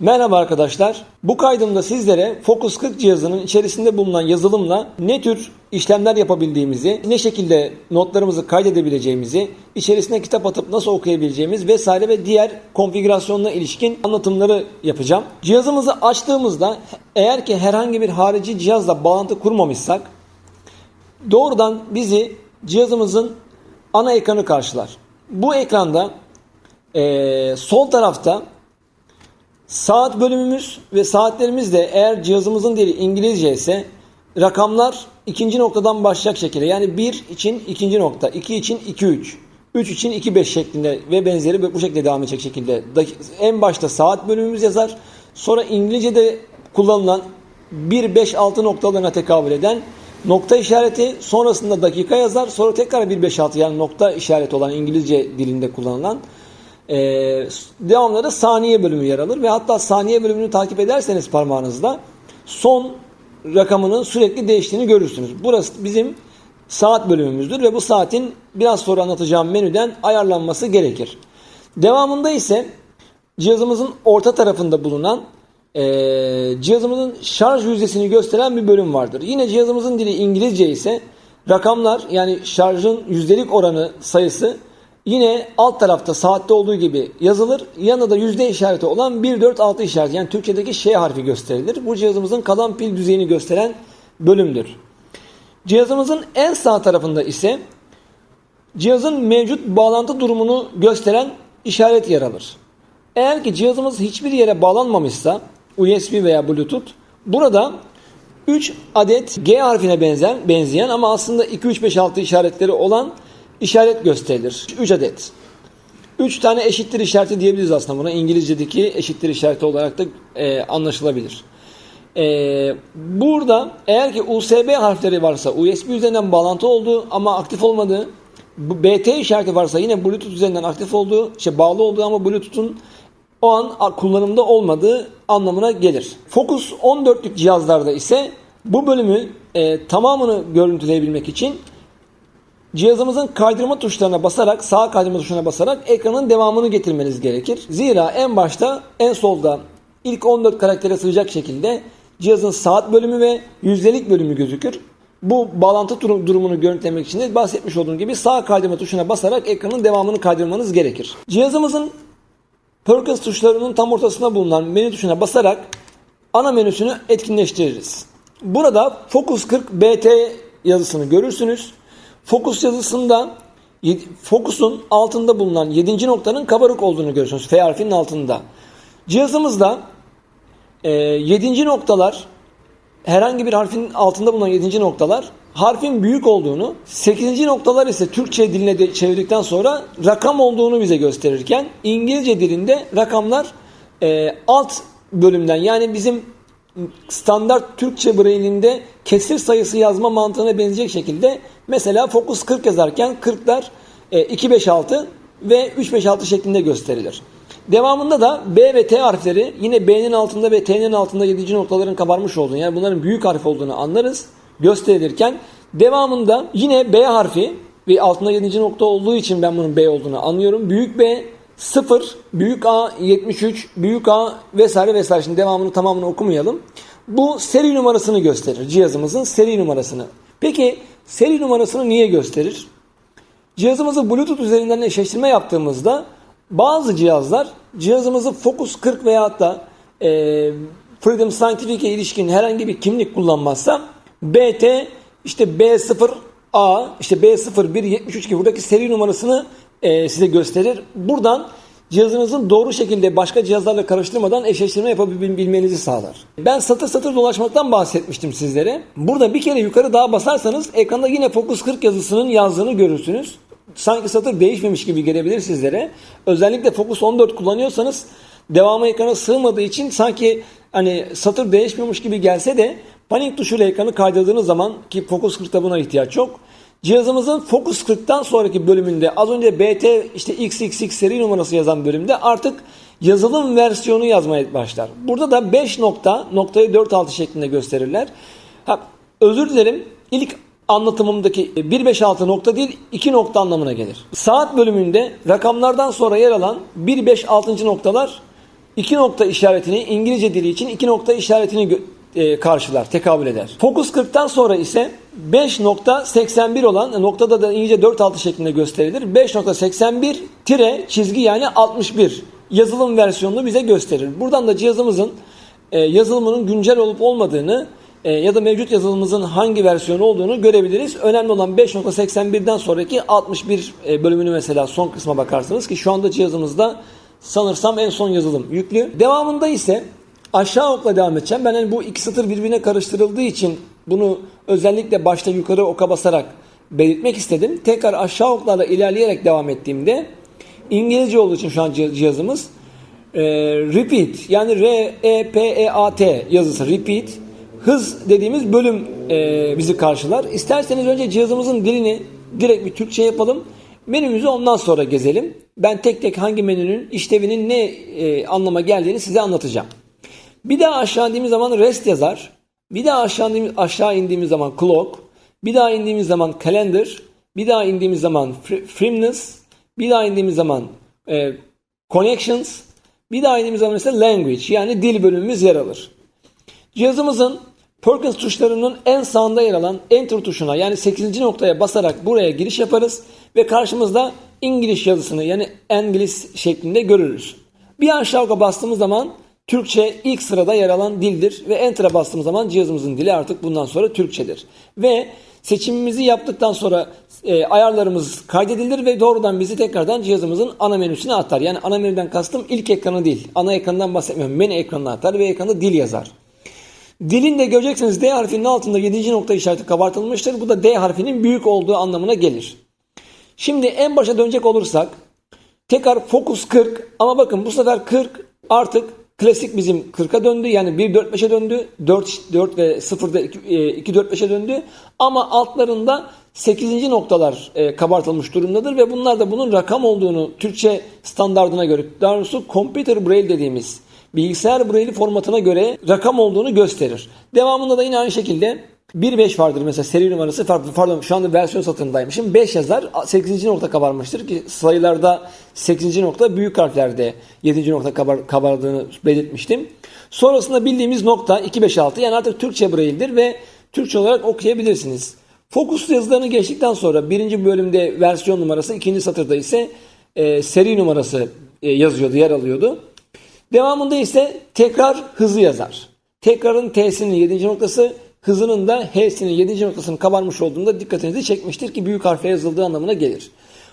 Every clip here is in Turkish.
Merhaba arkadaşlar. Bu kaydımda sizlere Focus 40 cihazının içerisinde bulunan yazılımla ne tür işlemler yapabildiğimizi, ne şekilde notlarımızı kaydedebileceğimizi, içerisine kitap atıp nasıl okuyabileceğimiz vesaire ve diğer konfigürasyonuna ilişkin anlatımları yapacağım. Cihazımızı açtığımızda eğer ki herhangi bir harici cihazla bağlantı kurmamışsak doğrudan bizi cihazımızın ana ekranı karşılar. Bu ekranda eee, sol tarafta Saat bölümümüz ve saatlerimiz de eğer cihazımızın dili İngilizce ise rakamlar ikinci noktadan başlayacak şekilde yani 1 için ikinci nokta, 2 için 2 3, 3 için 2 5 şeklinde ve benzeri bu şekilde devam edecek şekilde en başta saat bölümümüz yazar. Sonra İngilizce'de kullanılan 1 5 6 noktalarına tekabül eden nokta işareti sonrasında dakika yazar. Sonra tekrar 1 5 6 yani nokta işareti olan İngilizce dilinde kullanılan ee, devamında da saniye bölümü yer alır ve hatta saniye bölümünü takip ederseniz parmağınızla son rakamının sürekli değiştiğini görürsünüz. Burası bizim saat bölümümüzdür ve bu saatin biraz sonra anlatacağım menüden ayarlanması gerekir. Devamında ise cihazımızın orta tarafında bulunan eee, cihazımızın şarj yüzdesini gösteren bir bölüm vardır. Yine cihazımızın dili İngilizce ise rakamlar yani şarjın yüzdelik oranı sayısı Yine alt tarafta saatte olduğu gibi yazılır. Yanında da yüzde işareti olan 1, 4, 6 işareti yani Türkçedeki Ş harfi gösterilir. Bu cihazımızın kalan pil düzeyini gösteren bölümdür. Cihazımızın en sağ tarafında ise cihazın mevcut bağlantı durumunu gösteren işaret yer alır. Eğer ki cihazımız hiçbir yere bağlanmamışsa USB veya Bluetooth burada 3 adet G harfine benzer, benzeyen ama aslında 2, 3, 5, 6 işaretleri olan işaret gösterilir. 3 adet. 3 tane eşittir işareti diyebiliriz aslında buna. İngilizce'deki eşittir işareti olarak da e, anlaşılabilir. E, burada eğer ki USB harfleri varsa USB üzerinden bağlantı olduğu ama aktif olmadığı bu BT işareti varsa yine Bluetooth üzerinden aktif olduğu, işte bağlı olduğu ama Bluetooth'un o an kullanımda olmadığı anlamına gelir. Focus 14'lük cihazlarda ise bu bölümü e, tamamını görüntüleyebilmek için Cihazımızın kaydırma tuşlarına basarak, sağ kaydırma tuşuna basarak ekranın devamını getirmeniz gerekir. Zira en başta, en solda ilk 14 karaktere sığacak şekilde cihazın saat bölümü ve yüzdelik bölümü gözükür. Bu bağlantı durum- durumunu görüntülemek için de bahsetmiş olduğum gibi sağ kaydırma tuşuna basarak ekranın devamını kaydırmanız gerekir. Cihazımızın Perkins tuşlarının tam ortasında bulunan menü tuşuna basarak ana menüsünü etkinleştiririz. Burada Focus 40 BT yazısını görürsünüz. Focus yazısında Focus'un altında bulunan 7. noktanın kabarık olduğunu görürsünüz. F harfinin altında. Cihazımızda 7. noktalar herhangi bir harfin altında bulunan 7. noktalar harfin büyük olduğunu, 8. noktalar ise Türkçe diline de çevirdikten sonra rakam olduğunu bize gösterirken İngilizce dilinde rakamlar e, alt bölümden yani bizim standart Türkçe braille'inde kesir sayısı yazma mantığına benzeyecek şekilde mesela Focus 40 yazarken 40'lar e, 256 ve 356 şeklinde gösterilir. Devamında da B ve T harfleri yine B'nin altında ve T'nin altında 7. noktaların kabarmış olduğunu yani bunların büyük harf olduğunu anlarız gösterilirken devamında yine B harfi ve altında 7. nokta olduğu için ben bunun B olduğunu anlıyorum. Büyük B 0, büyük A 73, büyük A vesaire vesaire. Şimdi devamını tamamını okumayalım. Bu seri numarasını gösterir. Cihazımızın seri numarasını. Peki seri numarasını niye gösterir? Cihazımızı Bluetooth üzerinden eşleştirme yaptığımızda bazı cihazlar cihazımızı Focus 40 veya da e, Freedom Scientific'e ilişkin herhangi bir kimlik kullanmazsa BT işte B0A işte B0173 gibi buradaki seri numarasını e, size gösterir. Buradan cihazınızın doğru şekilde başka cihazlarla karıştırmadan eşleştirme yapabilmenizi sağlar. Ben satır satır dolaşmaktan bahsetmiştim sizlere. Burada bir kere yukarı daha basarsanız ekranda yine Focus 40 yazısının yazdığını görürsünüz. Sanki satır değişmemiş gibi gelebilir sizlere. Özellikle Focus 14 kullanıyorsanız devamı ekrana sığmadığı için sanki hani satır değişmiyormuş gibi gelse de panik tuşuyla ekranı kaydırdığınız zaman ki Focus 40'ta buna ihtiyaç yok. Cihazımızın Focus 40'tan sonraki bölümünde az önce BT işte XXX seri numarası yazan bölümde artık yazılım versiyonu yazmaya başlar. Burada da 5 nokta noktayı 4.6 şeklinde gösterirler. Ha, özür dilerim ilk anlatımımdaki 156 nokta değil 2 nokta anlamına gelir. Saat bölümünde rakamlardan sonra yer alan 1 5 6. noktalar iki nokta işaretini İngilizce dili için iki nokta işaretini e, karşılar, tekabül eder. Focus 40'tan sonra ise 5.81 olan noktada da İngilizce 4 altı şeklinde gösterilir. 5.81 tire çizgi yani 61 yazılım versiyonunu bize gösterir. Buradan da cihazımızın e, yazılımının güncel olup olmadığını e, ya da mevcut yazılımımızın hangi versiyonu olduğunu görebiliriz. Önemli olan 5.81'den sonraki 61 e, bölümünü mesela son kısma bakarsınız ki şu anda cihazımızda sanırsam en son yazılım yüklü. Devamında ise aşağı okla devam edeceğim. Ben hani bu iki satır birbirine karıştırıldığı için bunu özellikle başta yukarı oka basarak belirtmek istedim. Tekrar aşağı oklarla ilerleyerek devam ettiğimde İngilizce olduğu için şu an cih- cihazımız e, repeat yani R E P E A T yazısı repeat hız dediğimiz bölüm e, bizi karşılar. İsterseniz önce cihazımızın dilini direkt bir Türkçe yapalım. Menümüzü ondan sonra gezelim. Ben tek tek hangi menünün işlevinin ne e, anlama geldiğini size anlatacağım. Bir daha aşağı indiğimiz zaman rest yazar. Bir daha aşağı indiğimiz, aşağı indiğimiz zaman clock. Bir daha indiğimiz zaman calendar. Bir daha indiğimiz zaman firmness. Bir daha indiğimiz zaman e, connections. Bir daha indiğimiz zaman ise language yani dil bölümümüz yer alır. Cihazımızın Perkins tuşlarının en sağında yer alan Enter tuşuna yani 8. noktaya basarak buraya giriş yaparız ve karşımızda İngiliz yazısını yani İngiliz şeklinde görürüz. Bir aşağı bastığımız zaman Türkçe ilk sırada yer alan dildir ve Enter'a bastığımız zaman cihazımızın dili artık bundan sonra Türkçedir. Ve seçimimizi yaptıktan sonra e, ayarlarımız kaydedilir ve doğrudan bizi tekrardan cihazımızın ana menüsüne atar. Yani ana menüden kastım ilk ekranı değil. Ana ekrandan bahsetmiyorum. Menü ekranına atar ve ekranda dil yazar. Dilin de göreceksiniz D harfinin altında 7. nokta işareti kabartılmıştır. Bu da D harfinin büyük olduğu anlamına gelir. Şimdi en başa dönecek olursak tekrar Focus 40 ama bakın bu sefer 40 artık klasik bizim 40'a döndü. Yani 1 4 5'e döndü. 4 4 ve 0'da 2 4 5'e döndü. Ama altlarında 8. noktalar e, kabartılmış durumdadır ve bunlar da bunun rakam olduğunu Türkçe standardına göre daha doğrusu computer braille dediğimiz bilgisayar braille formatına göre rakam olduğunu gösterir. Devamında da yine aynı şekilde 1.5 vardır mesela seri numarası. Pardon şu anda versiyon satırındaymışım. 5 yazar 8. nokta kabarmıştır ki sayılarda 8. nokta büyük harflerde 7. nokta kabar, kabardığını belirtmiştim. Sonrasında bildiğimiz nokta 256 yani artık Türkçe braille'dir ve Türkçe olarak okuyabilirsiniz. Fokus yazılarını geçtikten sonra birinci bölümde versiyon numarası, ikinci satırda ise e, seri numarası e, yazıyordu, yer alıyordu. Devamında ise tekrar hızı yazar. Tekrarın T'sinin 7. noktası, hızının da H'sinin 7. noktasının kabarmış olduğunda dikkatinizi çekmiştir ki büyük harfle yazıldığı anlamına gelir.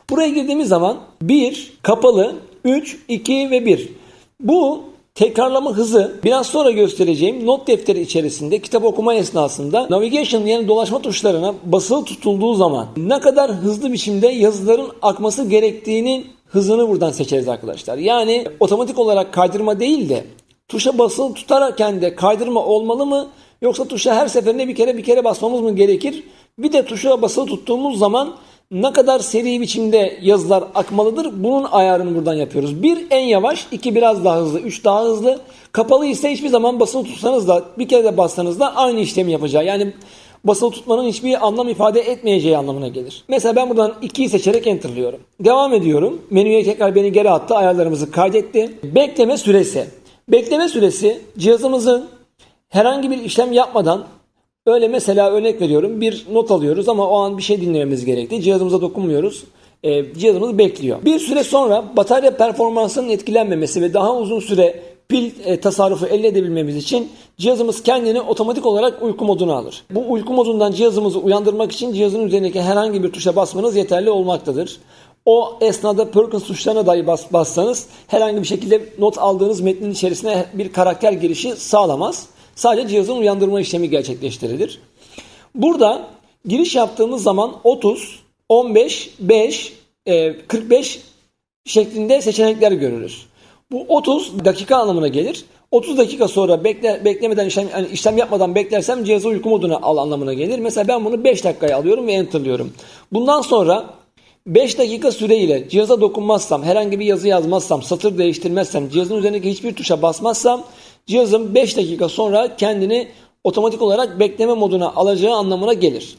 Buraya girdiğimiz zaman 1, kapalı, 3, 2 ve 1. Bu tekrarlama hızı biraz sonra göstereceğim not defteri içerisinde kitap okuma esnasında navigation yani dolaşma tuşlarına basılı tutulduğu zaman ne kadar hızlı biçimde yazıların akması gerektiğinin hızını buradan seçeriz arkadaşlar. Yani otomatik olarak kaydırma değil de tuşa basılı tutarken de kaydırma olmalı mı? Yoksa tuşa her seferinde bir kere bir kere basmamız mı gerekir? Bir de tuşa basılı tuttuğumuz zaman ne kadar seri biçimde yazılar akmalıdır? Bunun ayarını buradan yapıyoruz. Bir en yavaş, iki biraz daha hızlı, üç daha hızlı. Kapalı ise hiçbir zaman basılı tutsanız da bir kere de bassanız da aynı işlemi yapacağı. Yani basılı tutmanın hiçbir anlam ifade etmeyeceği anlamına gelir. Mesela ben buradan 2'yi seçerek enterlıyorum. Devam ediyorum. Menüye tekrar beni geri attı. Ayarlarımızı kaydetti. Bekleme süresi. Bekleme süresi cihazımızın herhangi bir işlem yapmadan öyle mesela örnek veriyorum bir not alıyoruz ama o an bir şey dinlememiz gerekti. Cihazımıza dokunmuyoruz. E, cihazımız bekliyor. Bir süre sonra batarya performansının etkilenmemesi ve daha uzun süre pil e, tasarrufu elde edebilmemiz için cihazımız kendini otomatik olarak uyku moduna alır. Bu uyku modundan cihazımızı uyandırmak için cihazın üzerindeki herhangi bir tuşa basmanız yeterli olmaktadır. O esnada Perkins tuşlarına dahi bas, bassanız herhangi bir şekilde not aldığınız metnin içerisine bir karakter girişi sağlamaz. Sadece cihazın uyandırma işlemi gerçekleştirilir. Burada giriş yaptığımız zaman 30, 15, 5, e, 45 şeklinde seçenekler görürüz. Bu 30 dakika anlamına gelir. 30 dakika sonra bekle, beklemeden işlem, yani işlem yapmadan beklersem cihazı uyku moduna al anlamına gelir. Mesela ben bunu 5 dakikaya alıyorum ve enterlıyorum. Bundan sonra 5 dakika süreyle cihaza dokunmazsam, herhangi bir yazı yazmazsam, satır değiştirmezsem, cihazın üzerindeki hiçbir tuşa basmazsam cihazın 5 dakika sonra kendini otomatik olarak bekleme moduna alacağı anlamına gelir.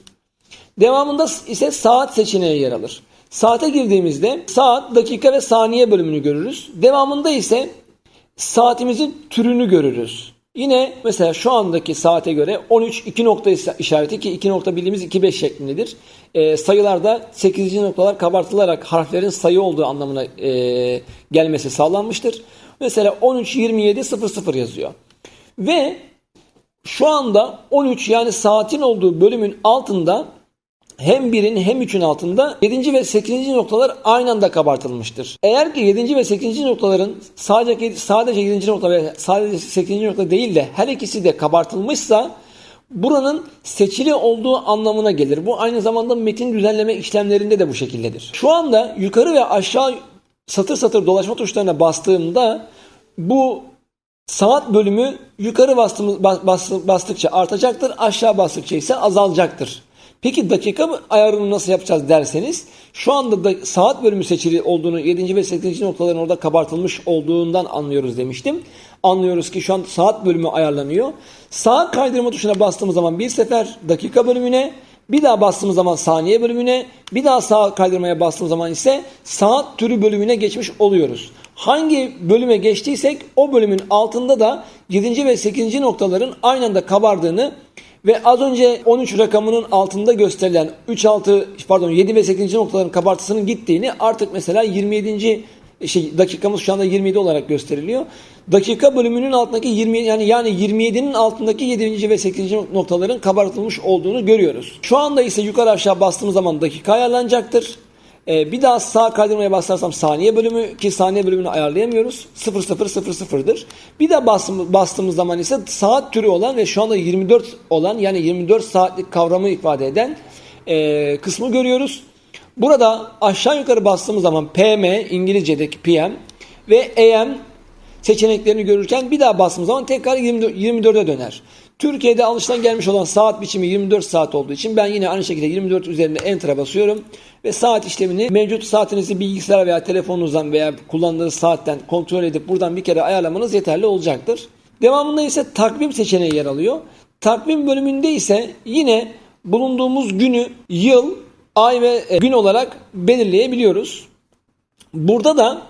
Devamında ise saat seçeneği yer alır. Saate girdiğimizde saat, dakika ve saniye bölümünü görürüz. Devamında ise saatimizin türünü görürüz. Yine mesela şu andaki saate göre 13 2 nokta işareti ki 2 nokta bildiğimiz 2 5 şeklindedir. Ee, sayılarda 8. noktalar kabartılarak harflerin sayı olduğu anlamına e, gelmesi sağlanmıştır. Mesela 13 27 00 yazıyor. Ve şu anda 13 yani saatin olduğu bölümün altında hem 1'in hem 3'ün altında 7. ve 8. noktalar aynı anda kabartılmıştır. Eğer ki 7. ve 8. noktaların sadece sadece 7. nokta ve sadece 8. nokta değil de her ikisi de kabartılmışsa buranın seçili olduğu anlamına gelir. Bu aynı zamanda metin düzenleme işlemlerinde de bu şekildedir. Şu anda yukarı ve aşağı satır satır dolaşma tuşlarına bastığımda bu Saat bölümü yukarı bastığımız, bas- bas- bastıkça artacaktır, aşağı bastıkça ise azalacaktır. Peki dakika ayarını nasıl yapacağız derseniz şu anda da saat bölümü seçili olduğunu 7. ve 8. noktaların orada kabartılmış olduğundan anlıyoruz demiştim. Anlıyoruz ki şu an saat bölümü ayarlanıyor. Sağ kaydırma tuşuna bastığımız zaman bir sefer dakika bölümüne, bir daha bastığımız zaman saniye bölümüne, bir daha sağ kaydırmaya bastığımız zaman ise saat türü bölümüne geçmiş oluyoruz. Hangi bölüme geçtiysek o bölümün altında da 7. ve 8. noktaların aynı anda kabardığını ve az önce 13 rakamının altında gösterilen 3 6 pardon 7 ve 8. noktaların kabartısının gittiğini artık mesela 27. şey dakikamız şu anda 27 olarak gösteriliyor. Dakika bölümünün altındaki 20 yani yani 27'nin altındaki 7. ve 8. noktaların kabartılmış olduğunu görüyoruz. Şu anda ise yukarı aşağı bastığımız zaman dakika ayarlanacaktır. Ee, bir daha sağ kaydırmaya basarsam saniye bölümü ki saniye bölümünü ayarlayamıyoruz. 0000'dır. Bir daha bastığımız, bastığımız zaman ise saat türü olan ve şu anda 24 olan yani 24 saatlik kavramı ifade eden e, kısmı görüyoruz. Burada aşağı yukarı bastığımız zaman PM İngilizce'deki PM ve AM seçeneklerini görürken bir daha bastığımız zaman tekrar 24 24'e döner. Türkiye'de alışılan gelmiş olan saat biçimi 24 saat olduğu için ben yine aynı şekilde 24 üzerinde Enter'a basıyorum ve saat işlemini mevcut saatinizi bilgisayar veya telefonunuzdan veya kullandığınız saatten kontrol edip buradan bir kere ayarlamanız yeterli olacaktır. Devamında ise takvim seçeneği yer alıyor. Takvim bölümünde ise yine bulunduğumuz günü yıl, ay ve e, gün olarak belirleyebiliyoruz. Burada da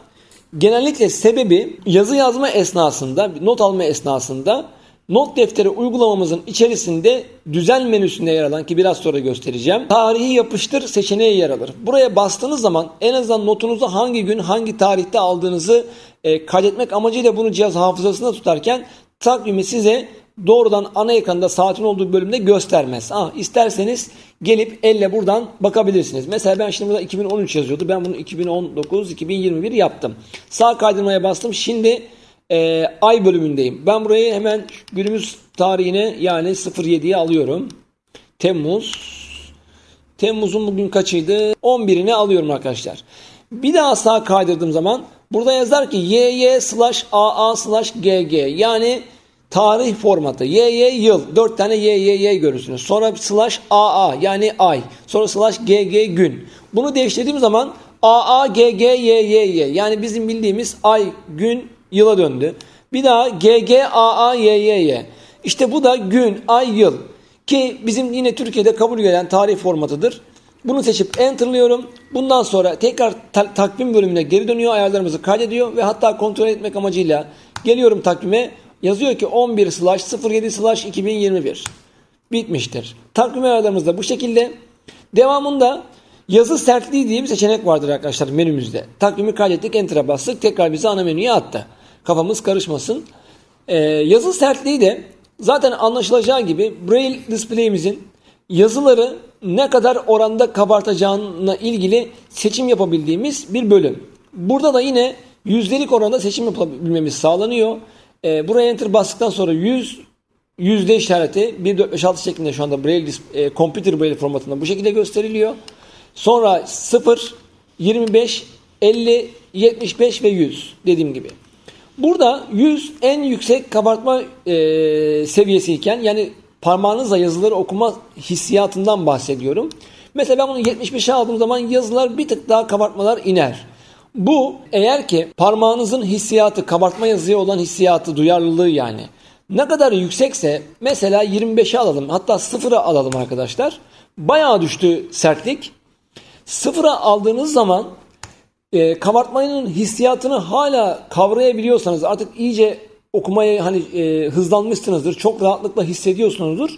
genellikle sebebi yazı yazma esnasında, not alma esnasında not defteri uygulamamızın içerisinde düzen menüsünde yer alan ki biraz sonra göstereceğim. Tarihi yapıştır seçeneği yer alır. Buraya bastığınız zaman en azından notunuzu hangi gün hangi tarihte aldığınızı e, kaydetmek amacıyla bunu cihaz hafızasında tutarken takvimi size doğrudan ana ekranda saatin olduğu bölümde göstermez. Ha, isterseniz gelip elle buradan bakabilirsiniz. Mesela ben şimdi burada 2013 yazıyordu. Ben bunu 2019-2021 yaptım. Sağ kaydırmaya bastım. Şimdi e, ay bölümündeyim. Ben burayı hemen günümüz tarihine yani 07'ye alıyorum. Temmuz. Temmuz'un bugün kaçıydı? 11'ine alıyorum arkadaşlar. Bir daha sağ kaydırdığım zaman burada yazar ki YY slash AA slash GG yani tarih formatı. YY yıl. 4 tane YYY görürsünüz. Sonra slash AA yani ay. Sonra slash GG gün. Bunu değiştirdiğim zaman AA GG YYY yani bizim bildiğimiz ay, gün, yıla döndü. Bir daha GG AA YYY. İşte bu da gün, ay, yıl. Ki bizim yine Türkiye'de kabul gelen tarih formatıdır. Bunu seçip enterlıyorum. Bundan sonra tekrar ta- takvim bölümüne geri dönüyor. Ayarlarımızı kaydediyor ve hatta kontrol etmek amacıyla geliyorum takvime. Yazıyor ki 11 slash 07 slash 2021 bitmiştir. Takvim ayarlarımız da bu şekilde. Devamında yazı sertliği diye bir seçenek vardır arkadaşlar menümüzde. Takvimi kaydettik enter'a bastık tekrar bizi ana menüye attı. Kafamız karışmasın. Ee, yazı sertliği de zaten anlaşılacağı gibi Braille display'imizin yazıları ne kadar oranda kabartacağına ilgili seçim yapabildiğimiz bir bölüm. Burada da yine yüzdelik oranda seçim yapabilmemiz sağlanıyor. Ee, buraya enter bastıktan sonra 100 yüzde işareti 1 4 5 6 şeklinde şu anda Braille e, computer Braille formatında bu şekilde gösteriliyor. Sonra 0 25 50 75 ve 100 dediğim gibi. Burada 100 en yüksek kabartma e, seviyesiyken yani parmağınızla yazıları okuma hissiyatından bahsediyorum. Mesela ben bunu 75'e aldığım zaman yazılar bir tık daha kabartmalar iner. Bu eğer ki parmağınızın hissiyatı, kabartma yazıya olan hissiyatı, duyarlılığı yani ne kadar yüksekse mesela 25'e alalım hatta 0'a alalım arkadaşlar. Bayağı düştü sertlik. Sıfıra aldığınız zaman e, kabartmanın hissiyatını hala kavrayabiliyorsanız artık iyice okumaya hani e, hızlanmışsınızdır. Çok rahatlıkla hissediyorsunuzdur.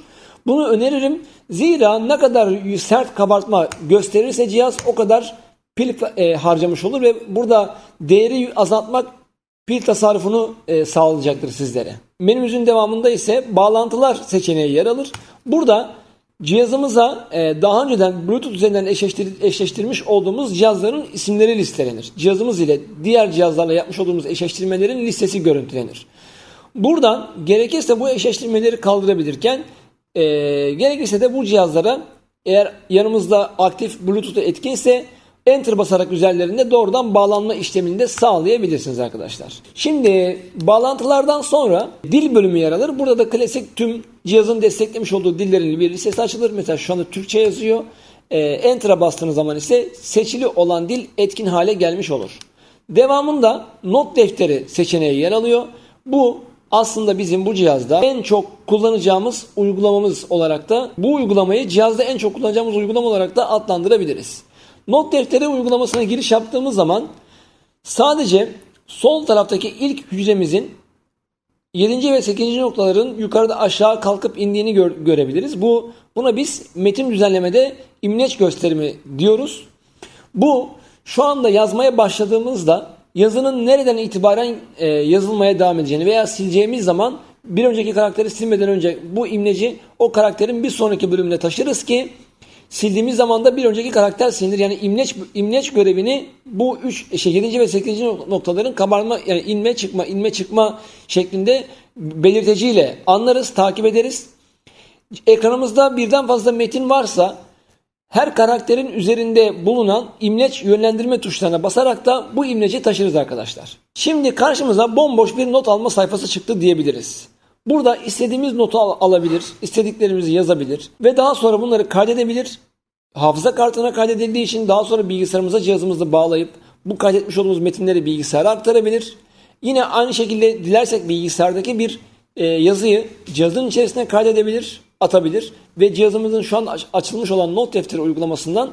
Bunu öneririm. Zira ne kadar sert kabartma gösterirse cihaz o kadar pil e, harcamış olur ve burada değeri azaltmak pil tasarrufunu e, sağlayacaktır sizlere. Menümüzün devamında ise bağlantılar seçeneği yer alır. Burada cihazımıza e, daha önceden Bluetooth üzerinden eşleştir- eşleştirmiş olduğumuz cihazların isimleri listelenir. Cihazımız ile diğer cihazlarla yapmış olduğumuz eşleştirmelerin listesi görüntülenir. Buradan gerekirse bu eşleştirmeleri kaldırabilirken e, gerekirse de bu cihazlara eğer yanımızda aktif Bluetooth etkinse Enter basarak üzerlerinde doğrudan bağlanma işlemini de sağlayabilirsiniz arkadaşlar. Şimdi bağlantılardan sonra dil bölümü yer alır. Burada da klasik tüm cihazın desteklemiş olduğu dillerin bir listesi açılır. Mesela şu anda Türkçe yazıyor. Ee, Enter'a bastığınız zaman ise seçili olan dil etkin hale gelmiş olur. Devamında not defteri seçeneği yer alıyor. Bu aslında bizim bu cihazda en çok kullanacağımız uygulamamız olarak da bu uygulamayı cihazda en çok kullanacağımız uygulama olarak da adlandırabiliriz. Not defteri uygulamasına giriş yaptığımız zaman sadece sol taraftaki ilk hücremizin 7. ve 8. noktaların yukarıda aşağı kalkıp indiğini gör- görebiliriz. Bu buna biz metin düzenlemede imleç gösterimi diyoruz. Bu şu anda yazmaya başladığımızda yazının nereden itibaren e, yazılmaya devam edeceğini veya sileceğimiz zaman bir önceki karakteri silmeden önce bu imleci o karakterin bir sonraki bölümüne taşırız ki sildiğimiz zaman da bir önceki karakter silinir. Yani imleç imleç görevini bu 3 şey 7. ve 8. noktaların kabarma yani inme çıkma inme çıkma şeklinde belirteciyle anlarız, takip ederiz. Ekranımızda birden fazla metin varsa her karakterin üzerinde bulunan imleç yönlendirme tuşlarına basarak da bu imleci taşırız arkadaşlar. Şimdi karşımıza bomboş bir not alma sayfası çıktı diyebiliriz. Burada istediğimiz notu al- alabilir, istediklerimizi yazabilir ve daha sonra bunları kaydedebilir. Hafıza kartına kaydedildiği için daha sonra bilgisayarımıza cihazımızla bağlayıp bu kaydetmiş olduğumuz metinleri bilgisayara aktarabilir. Yine aynı şekilde dilersek bilgisayardaki bir e, yazıyı cihazın içerisine kaydedebilir, atabilir ve cihazımızın şu an aç- açılmış olan not defteri uygulamasından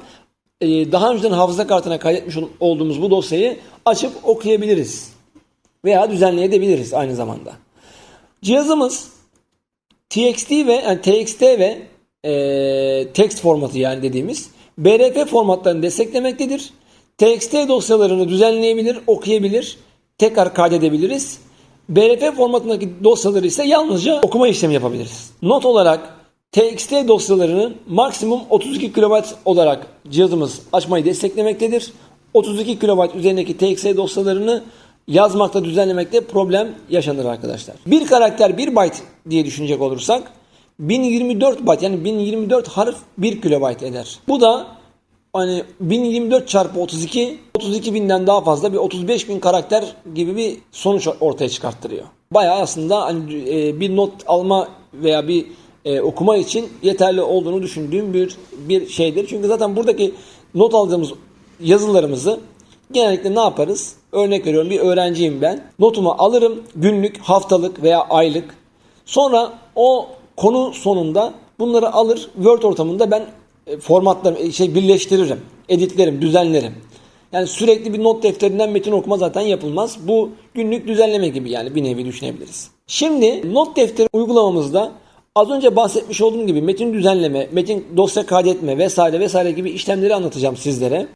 e, daha önceden hafıza kartına kaydetmiş ol- olduğumuz bu dosyayı açıp okuyabiliriz veya düzenleyebiliriz aynı zamanda. Cihazımız TXT ve yani TXT ve e, text formatı yani dediğimiz BRF formatlarını desteklemektedir. TXT dosyalarını düzenleyebilir, okuyabilir, tekrar kaydedebiliriz. BRF formatındaki dosyaları ise yalnızca okuma işlemi yapabiliriz. Not olarak TXT dosyalarını maksimum 32 KB olarak cihazımız açmayı desteklemektedir. 32 KB üzerindeki TXT dosyalarını yazmakta, düzenlemekte problem yaşanır arkadaşlar. Bir karakter 1 byte diye düşünecek olursak 1024 byte yani 1024 harf 1 kilobayt eder. Bu da hani 1024 çarpı 32 32 binden daha fazla bir 35 bin karakter gibi bir sonuç ortaya çıkarttırıyor. Bayağı aslında hani e, bir not alma veya bir e, okuma için yeterli olduğunu düşündüğüm bir bir şeydir. Çünkü zaten buradaki not aldığımız yazılarımızı genellikle ne yaparız? Örnek veriyorum bir öğrenciyim ben. Notumu alırım günlük, haftalık veya aylık. Sonra o konu sonunda bunları alır Word ortamında ben e, formatlarım şey birleştiririm, editlerim, düzenlerim. Yani sürekli bir not defterinden metin okuma zaten yapılmaz. Bu günlük düzenleme gibi yani bir nevi düşünebiliriz. Şimdi not defteri uygulamamızda az önce bahsetmiş olduğum gibi metin düzenleme, metin dosya kaydetme vesaire vesaire gibi işlemleri anlatacağım sizlere.